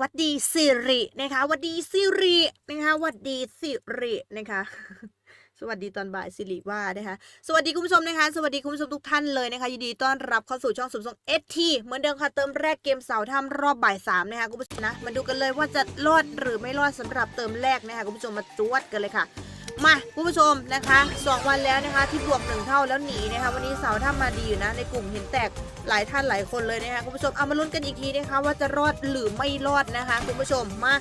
วัดดีสิรินะคะวัดดีสิรินะคะวัดดีสิรินะคะสวัสดีตอนบ่ายสิริว่านะคะสวัสดีคุณผู้ชมนะคะ สวัสดีคุณผู้ชมทุกท่านเลยนะคะยินดีต้อนรับเข้าสู่ช่องสุมทรงเอทีเหมือนเดิมค่ะเติมแรกเกมเสาร์ถ้ำรอบบ่ายสามนะคะคุณผู้ชมนะมาดูกันเลยว่าจะรอดหรือไม่รอดสำหรับเติมแรกนะคะคุณผู้ชมมาจวดกันเลยค่ะ มาคุณผู้ชมนะคะสองวันแล้วนะคะที่บวกหนึ่งเท่าแล้วหนีนะคะวันนี้เสาร์ถ้ำมาดีอยู่นะ ในกลุ่มเห็นแตกหลายท่านหลายคนเลยนะคะคุณผู้ชมเอามาลุ้นกันอีกทีนะคะว่าจะรอดหรือไม่รอดนะคะคุณผู้ชมมา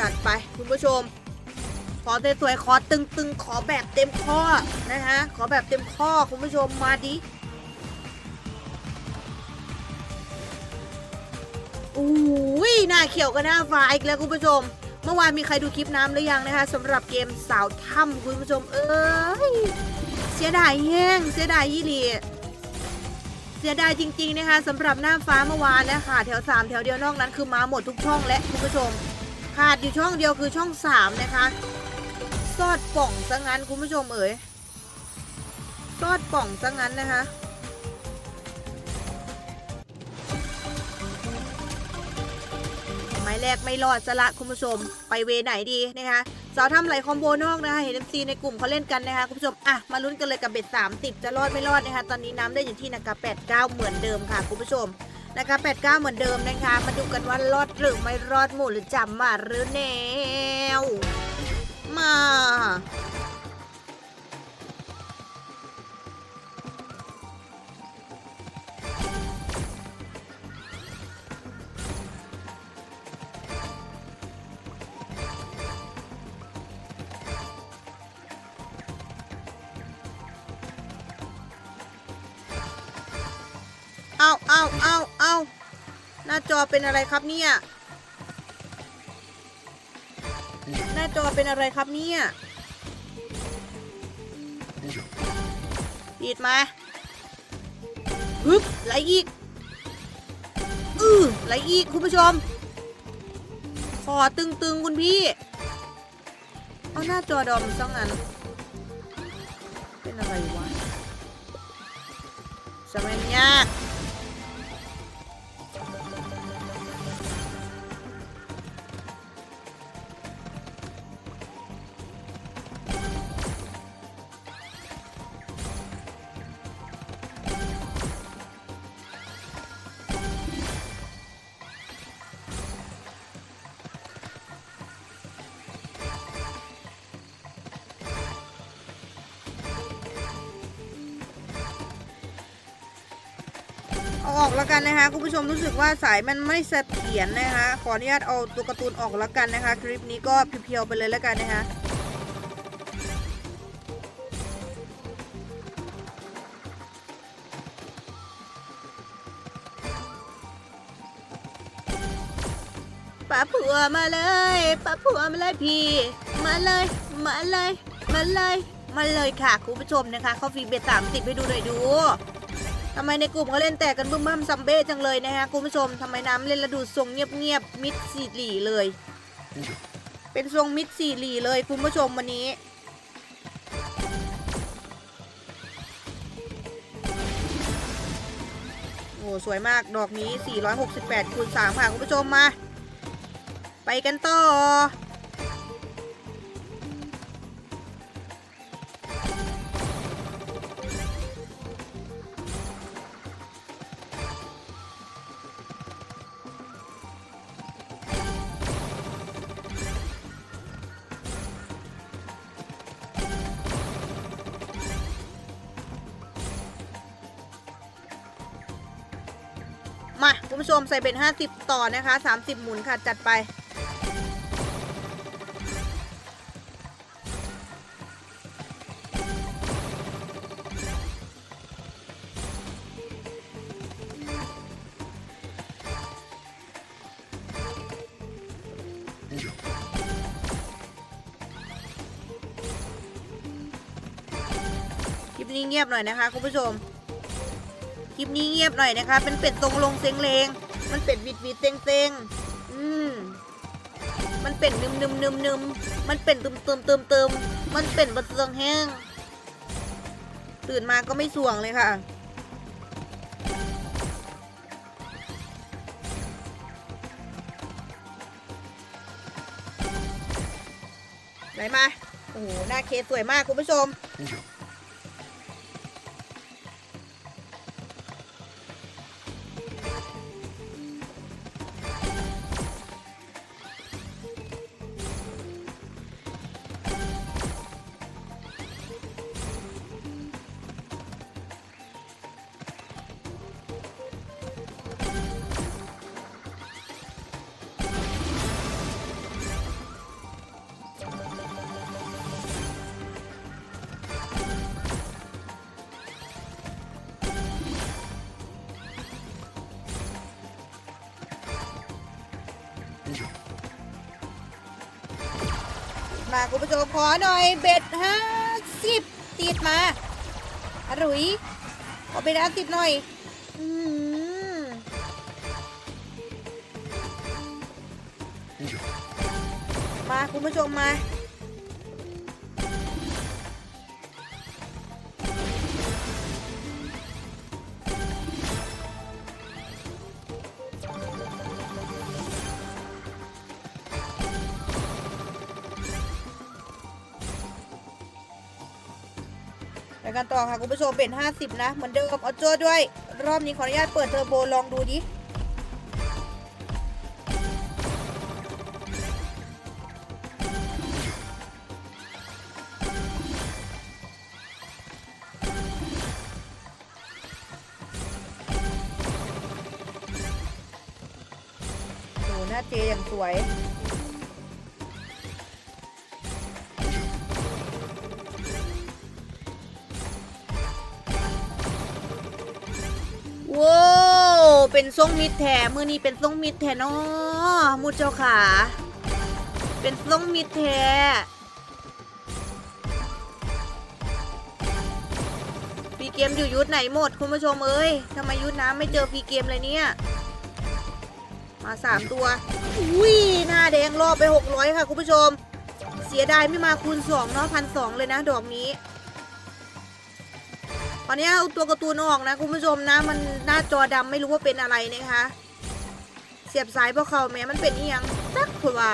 จัดไปคุณผู้ชม ขอสวยๆขอตึงๆ ขอแบบเต็มข้อนะคะขอแบบเต็มข้อคุณผู้ชมมาดิ อุ้ยหน้าเขียวกับหน้าฟ้าอีกแล้วคุณผู้ชม เมื่อวานมีใครดูคลิปน้ำหรือยังนะคะสำหรับเกมสาวถ้ำคุณผู้ชม เอ้ยเสียดายแห้งเสียดายยี่หลีเสียดายจริงๆนะคะสำหรับหน้าฟ้าเมื่อวานนะคะแถวสามแถวเดียวนอกนั้นคือมาหมดทุกช่องและคุณผู้ชม ขาดอยู่ช่องเดียวคือช่องสามนะคะซอดป่องซะงั้นคุณผู้ชมเอ๋ยซอดป่องซะงั้นนะคะ ม้แรกไม่รอดจะละคุณผู้ชม ไปเวไหนดีนะคะสาวทำไหลคอมโบนอกนะคะเห็นเอ็มซีในกลุ่มเขาเล่นกันนะคะคุณผู้ชมอะมาลุ้นกันเลยกับเบ็ด30 จะรอดไม่รอดนะคะตอนนี้น้ำได้อยู่ที่นะคะ89 เหมือนเดิมค่ะคุณผู้ชมนะคะ89 เหมือนเดิมนะคะ มาดูกันว่ารอดหรือไม่รอดหมู่หรือจำมาหรือแนวมา อาเอ้าเอาเอาหน้าจอเป็นอะไรครับเนี่ย หน้าจอเป็นอะไรครับเนี่ยปิดมาฮึบไหลอีก อือไหลอีก คุณผู้ชมขอตึงๆ คุณพี่ เอาหน้าจอดอมซะงั้น เป็นอะไรวะสมัยยาก ออกแล้วกันนะคะคุณผู้ชมรู้สึกว่าสายมันไม่เสถียรนะคะขออนุญาตเอาตัวการ์ตูนออกแล้วกันนะคะคลิปนี้ก็เพียวๆไปเลยแล้วกันนะคะป้าผัวมาเลยป้าผัวมาเลยพี่ มาเลย มาเลย มาเลย มาเลยค่ะคุณผู้ชมนะคะเข้าฟีเบสสามสิบให้ดูหน่อยดู ทำไมในกลุ่มเขาเล่นแต่กันบึ้มบ้ามซัมเบ้จังเลยนะฮะคุณผู้ชมทำไมน้ำเล่นระดูทรงเงียบๆมิดสี่หลีเลย เป็นทรงมิดสี่หลีเลยคุณผู้ชมวันนี้โอ้สวยมากดอกนี้ 468คูณ3ค่ะคุณผู้ชมมา ไปกันต่อ ผู้ชมใส่เป็น 50 ต่อนะคะ 30 หมุนค่ะ จัดไป คลิปนี้เงียบหน่อยนะคะ คุณผู้ชม คลิปนี้เงียบหน่อยนะคะ เป็นเป็ดตรงลงเซ็งเลง มันเป็ดวิดวิดเซ็งเซ็งอืมมันเป็นนึมนึมนึมนึมมันเป็นตึมตึมตึมตึมมันเป็นบัดเซิงแห้ง ตื่นมาก็ไม่ส่วงเลยค่ะ ไหนมา โอ้โห หน้าเคสสวยมากคุณผู้ชม มาคุณผู้ชมขอหน่อยเบ็ดห้าสิบติดมาอรุยขอเบ็ดห้าสิบหน่อยอืมมาคุณผู้ชมมา กันต่อค่ะคุณผู้ชมเป็น 50 นะ เหมือนเดิมออโจ้ด้วย รอบนี้ขออนุญาตเปิดเทอร์โบลองดูดิโอ้หน้าเจอย่างสวย เป็นทรงมิดแถมือนี้เป็นทรงมิดแถเนาะมูเจ้าขา เป็นทรงมิดแถพีเกมอยู่ยุทธไหนหมดคุณผู้ชมเอ้ยทำไมยุทธน้ำไม่เจอพีเกมเลยเนี่ย มาสามตัวอุ้ยหน้าแดงรอบไปหกร้อยค่ะคุณผู้ชม เสียดายไม่มาคูณสองเนาะพันสองเลยนะดอกนี้ อนนี้เอาตัวการ์ตูนออกนะคุณผู้ชมนะ มันหน้าจอดำไม่รู้ว่าเป็นอะไรนะคะ เสียบสายพวกเขาแม้มันเป็นอีหยังสักผัวา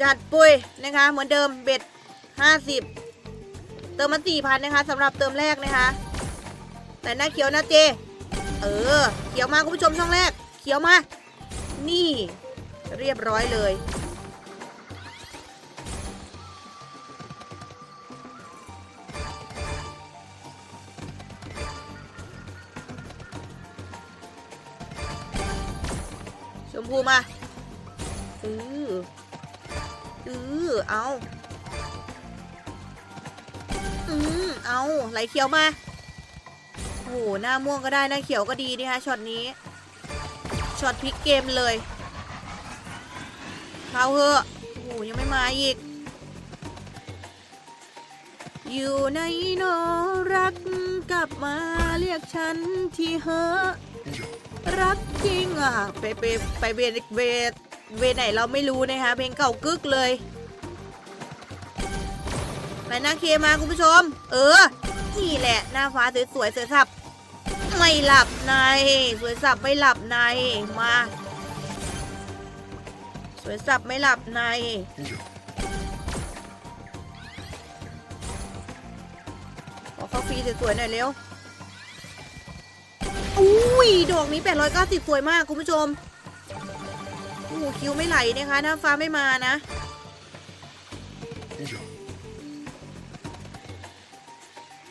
จัดปุยนะคะ เหมือนเดิมเบ็ดห้าสิบเติมมาสี่พันนะคะสำหรับเติมแรกนะคะ แต่หน้าเขียวนะเจ เออ เขียวมาคุณผู้ชมช่องแรก เขียวมา นี่ เรียบร้อยเลย มพูมาอืออือเอาอืมเอาไหลเขียวมาโอ้โหหน้าม่วงก็ได้หน้าเขียวก็ดีนะคะช็อตนี้ช็อตพลิกเกมเลยเข้าเหอะโอ้โหยังไม่มาอีก อยู่ในโนรักกลับมาเรียกฉันที่เหอะรัก จริงอะ ไปไปไปเวเวเวไหนเราไม่รู้นะคะเพลงเก่ากึกเลยไหนน้าเคมาคุณผู้ชม เออ นี่แหละ หน้าฟ้าสวยสวยๆสวยสับ ไม่หลับใน สวยสับไม่หลับใน มา สวยสับไม่หลับใน ขอเข้าฟรีสวยๆหน่อยเร็ว ยดอกนี้ 890 สวยมากคุณผู้ชมโอ้คิวไม่ไหลนะคะหน้าฟ้าไม่มานะ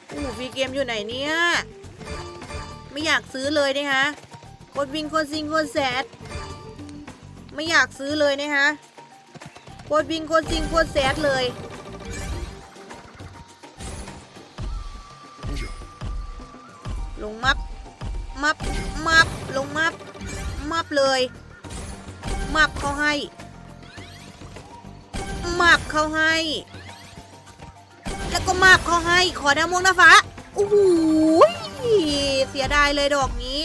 โอ้ฟีเกมอยู่ไหนเนี่ย ไม่อยากซื้อเลยนะคะโคตรวิงโคตรซิงโคตรแซดไม่อยากซื้อเลยนะคะโคตรวิงโคตรซิงโคตรแซดเลยลงมับ มับมับลงมับมับเลย มับเขาให้ มับเขาให้ แล้วก็มับเขาให้ ขอดาวมงน้าฟ้าโอ้โหเสียดายเลยดอกนี้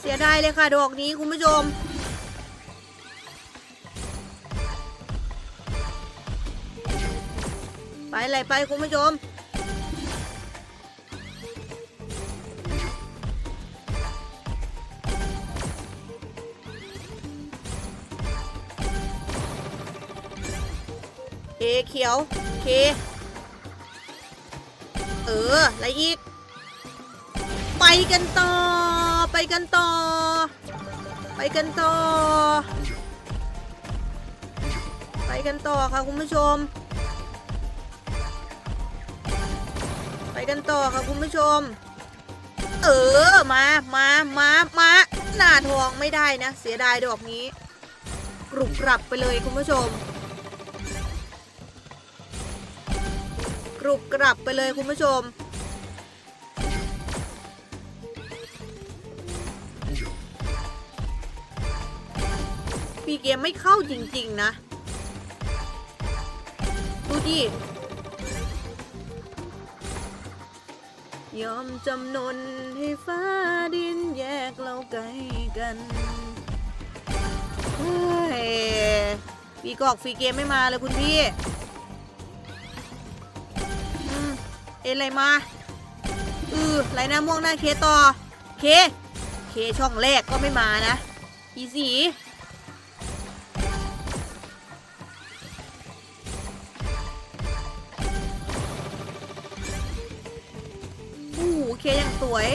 เสียดายเลยค่ะดอกนี้คุณผู้ชมไปไหลไปคุณผู้ชม เคเขียว โอเค เออ อะไรอีก ไปกันต่อ ไปกันต่อ ไปกันต่อ ไปกันต่อค่ะคุณผู้ชม ไปกันต่อค่ะคุณผู้ชม เออ มา มา มา มา หน้าทองไม่ได้นะ เสียดายดอกนี้กรุบกรับไปเลยคุณผู้ชม รุบกรับไปเลยคุณผู้ชม ปีเกมไม่เข้าจริง ๆ นะ ดูดิยอมจำนนให้ฟ้าดินแยกเราไกลกันเฮ้ยปีกอกฟรีเกมไม่มาเลยคุณพี่ เอ็นอะไรมาอือไรหน้าม่วงหน้าเคต่อ เค เคช่องแรกก็ไม่มานะอีสีโอ้เคยังสวย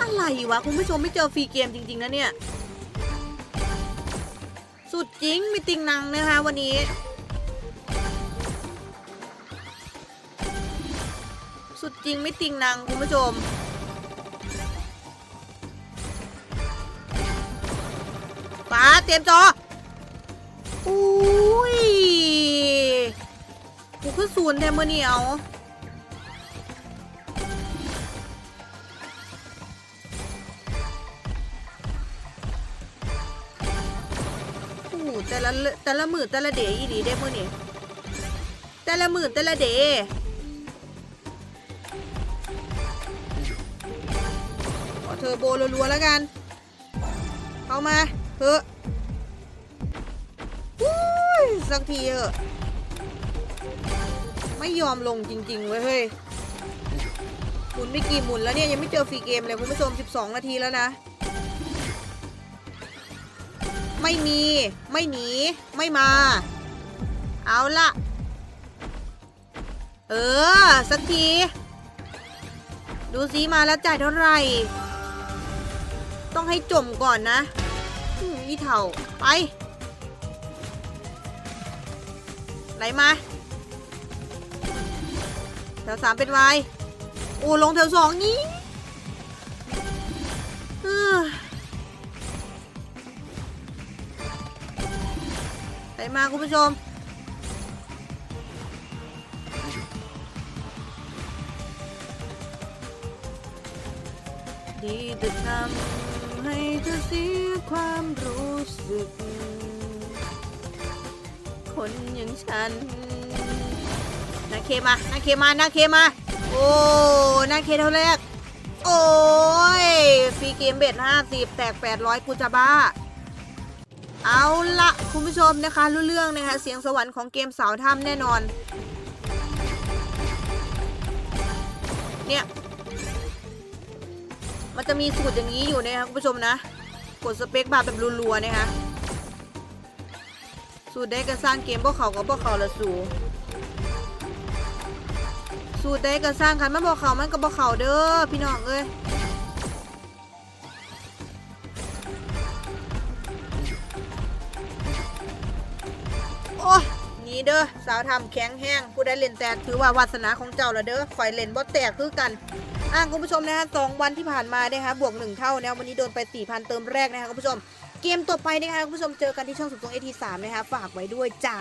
อะไรวะ คุณผู้ชมไม่เจอฟรีเกมจริง ๆ นะเนี่ย สุดจริงมีติงนังนะคะวันนี้ สุดจริงไม่ติงนังคุณผู้ชมฟ้าเตรียมจออุ้ยกูคือศูนย์แทมเมอร์เหนียวโอ้แต่ละเลแต่ละมือแต่ละเดย์อีดีได้มื่อนี่แต่ละมือแต่ละเดย์ เธอโบรัวๆแล้วกัน เข้ามาเถอะอุ้ยสักทีเถอะ ไม่ยอมลงจริงๆเว้ยเฮ้ยหมุนไม่กี่หมุนแล้วเนี่ยยังไม่เจอฟรีเกมเลยคุณผู้ชม 12 นาทีแล้วนะ ไม่มี ไม่หนี ไม่มา เอาละเออ สักที ดูซิมาแล้วจ่ายเท่าไหร่ ต้องให้จมก่อนนะอีเถ่าไป ไหลมาแถวสามเป็นวายโอ้ลงแถวสองนี้เอ้อไปมาคุณผู้ชม แต่ทำให้เธอเสียความรู้สึก คนอย่างฉัน นาเคมา นาเคมา นาเคมา โอ้ นาเคเท่าแรก โอ้ยฟรีเกมเบ็ดห้าสิบแตกแปดร้อยกูจะบ้าเอาละคุณผู้ชมนะคะ รู้เรื่องนะคะ เสียงสวรรค์ของเกมสาวถ้ำแน่นอน เนี่ย มันจะมีสูตรอย่างนี้อยู่นะคะคุณผู้ชมนะ กดสเปคบาร์แบบรัวๆนะคะสูตรได้ก็สร้างเกมพวกเขากับพวกเขาละสูสูตรได้ก็สร้างคันมันบอกเขามันก็บอกเขาเด้อพี่น้องเอ้ยโอ้นี่เด้อสาวทำแข็งแห้งผู้ได้เล่นแตกถือว่าวาสนาของเจ้าละเด้อข่อยเล่นบ่แตกคือกัน อะคุณผู้ชมนะฮะสองวันที่ผ่านมานะคะบวกหนึ่งเท่านะวันนี้โดนไปสี่พันเติมแรกนะคะคุณผู้ชม เกมต่อไปนะคะคุณผู้ชมเจอกันที่ช่องสุดตรงเอทีสามนะคะฝากไว้ด้วยจ้า